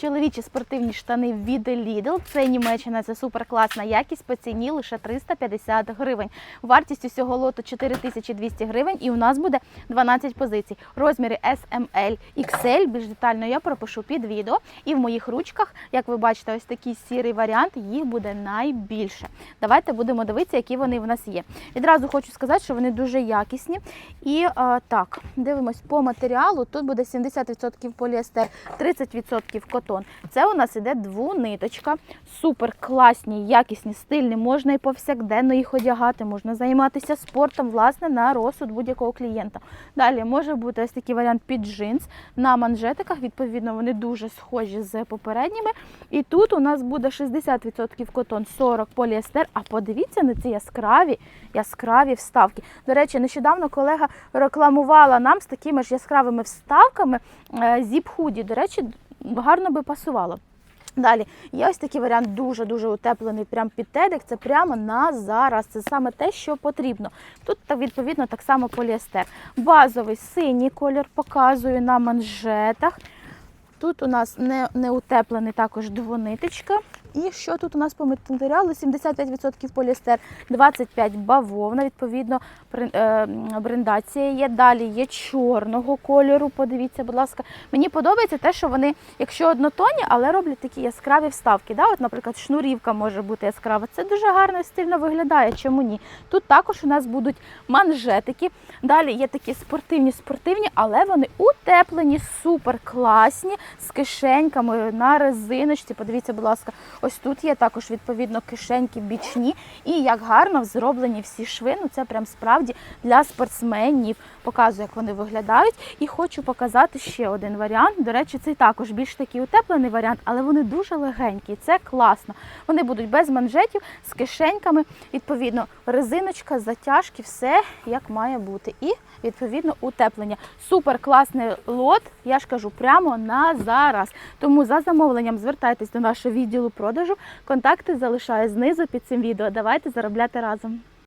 Чоловічі спортивні штани від Lidl. Це Німеччина, це супер класна якість по ціні лише 350 гривень. Вартість усього лоту 4200 гривень, і у нас буде 12 позицій. Розміри S, M, L, XL. Більш детально я пропишу під відео. І в моїх ручках, як ви бачите, ось такий сірий варіант, їх буде найбільше. Давайте будемо дивитися, які вони в нас є. Відразу хочу сказати, що вони дуже якісні. І а, так, дивимось по матеріалу. Тут буде 70% поліестер, 30% котон. Це у нас іде двуниточка. Супер класні, якісні, стильні. Можна і повсякденно їх одягати, можна займатися спортом, власне, на розсуд будь-якого клієнта. Далі може бути ось такий варіант під джинс на манжетиках. Відповідно, вони дуже схожі з попередніми. І тут у нас буде 60% котон, 40% поліестер. А подивіться на ці яскраві, яскраві вставки. До речі, нещодавно колега рекламувала нам з такими ж яскравими вставками зіп-худі. До речі, гарно би пасувало. Далі є ось такий варіант дуже-дуже утеплений, прям під тедик. Це прямо на зараз. Це саме те, що потрібно. Тут відповідно так само поліестер. Базовий синій колір показую на манжетах. Тут у нас не, не утеплений також двониточка. І що тут у нас по матеріалу? 75% поліестер, 25% бавовна, відповідно, е, брендація є. Далі є чорного кольору. Подивіться, будь ласка. Мені подобається те, що вони, якщо однотонні, але роблять такі яскраві вставки. Да? От, наприклад, шнурівка може бути яскрава. Це дуже гарно і стильно виглядає. Чому ні? Тут також у нас будуть манжетики. Далі є такі спортивні, спортивні, але вони утеплені, супер класні, з кишеньками на резиночці. Подивіться, будь ласка, ось тут є також відповідно кишеньки бічні. І як гарно зроблені всі шви. Ну це прям справді для спортсменів. Показую, як вони виглядають. І хочу показати ще один варіант. До речі, це також більш такий утеплений варіант, але вони дуже легенькі. Це класно. Вони будуть без манжетів, з кишеньками. Відповідно, резиночка, затяжки, все як має бути. І відповідно утеплення. Супер класний лот. Я ж кажу, прямо на зараз. Тому за замовленням звертайтесь до нашого відділу продажу. Контакти залишаю знизу під цим відео. Давайте заробляти разом.